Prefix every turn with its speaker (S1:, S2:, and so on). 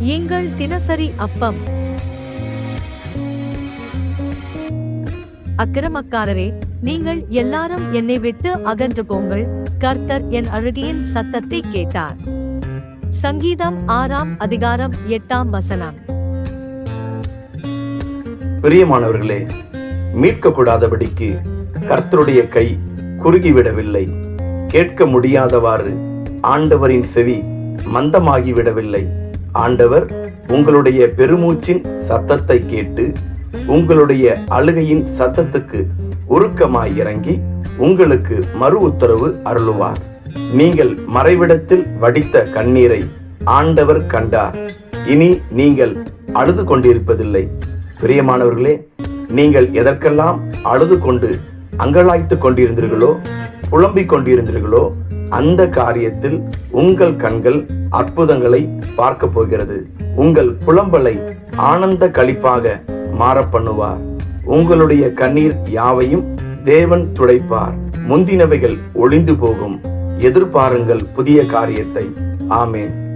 S1: எங்கள் தினசரி அப்பம். அக்கிரமக்காரரே நீங்கள் எல்லாரும் என்னை விட்டு அகன்று போங்கள் கர்த்தர் என் அழுகையின் சத்தத்தை கேட்டார். சங்கீதம் ஆறாம் அதிகாரம் எட்டாம் வசனம்.
S2: பிரியமானவர்களே மீட்கக்கூடாதபடிக்கு கர்த்தருடைய கை குறுகிவிடவில்லை. கேட்க முடியாதவாறு ஆண்டவரின் செவி மந்தமாகிவிடவில்லை. ஆண்டவர் உங்களுடைய பெருமூச்சின் சத்தத்தை கேட்டு உங்களுடைய அழுகையின் சத்தத்துக்கு உருக்கமாய் இறங்கி உங்களுக்கு மறு உத்தரவு அருளுவார். நீங்கள் மறைவிடத்தில் வடித்த கண்ணீரை ஆண்டவர் கண்டார். இனி நீங்கள் அழுது கொண்டிருப்பதில்லை. பிரியமானவர்களே நீங்கள் எதற்கெல்லாம் அழுது கொண்டு அங்கலாய்த்து கொண்டிருந்தீர்களோ புலம்பிக் கொண்டிருந்தீர்களோ அந்த காரியத்தில் உங்கள் கண்கள் அற்புதங்களை பார்க்க போகிறது. உங்கள் புலம்பலை ஆனந்த களிப்பாக மாற பண்ணுவார். உங்களுடைய கண்ணீர் யாவையும் தேவன் துடைப்பார். முந்தினவைகள் ஒளிந்து போகும். எதிர்பாருங்கள் புதிய காரியத்தை. ஆமேன்.